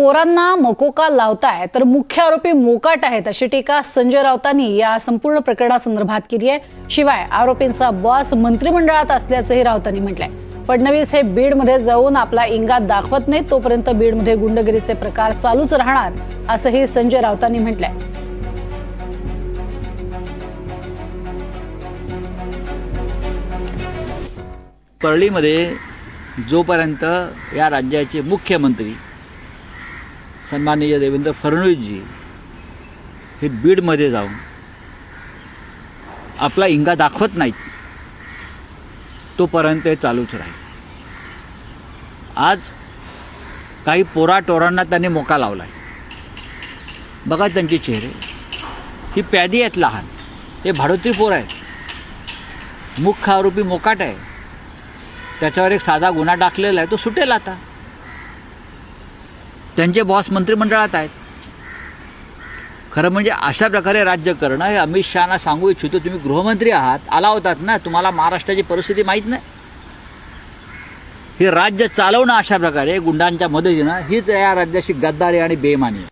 पोरांना मकोका लावताय तर मुख्य आरोपी मोकाट आहेत अशी टीका संजय राऊतांनी या संपूर्ण प्रकरणासंदर्भात केली आहे. शिवाय आरोपींचा बॉस मंत्रिमंडळात असल्याचंही राऊतांनी म्हटलंय. फडणवीस हे बीडमध्ये जाऊन आपला इंगा दाखवत नाहीत तोपर्यंत बीडमध्ये गुंडगिरीचे प्रकार चालूच राहणार असंही संजय राऊतांनी म्हटलंय. परळीमध्ये जोपर्यंत या राज्याचे मुख्यमंत्री सन्माननीय देवेंद्र फडणवीसजी हे बीडमध्ये जाऊन आपला इंगा दाखवत नाहीत तोपर्यंत हे चालूच राहील. आज काही पोराटोरांना त्यांनी मोका लावला आहे बघा त्यांचे चेहरे. ही प्यादी आहेत लहान. हे भाडोत्री पोर आहेत. मुख्य आरोपी मोकाट आहे. त्याच्यावर एक साधा गुन्हा टाकलेला आहे. तो सुटेल आता. त्यांचे बॉस मंत्रिमंडळात आहेत. खरं म्हणजे अशा प्रकारे राज्य करणं हे अमित शहाना सांगू इच्छितो तुम्ही गृहमंत्री आहात आला होतात ना तुम्हाला महाराष्ट्राची परिस्थिती माहीत नाही. हे राज्य चालवणं अशा प्रकारे गुंडांच्या मदतीनं हीच या राज्याची गद्दारी आणि बेमानी आहे.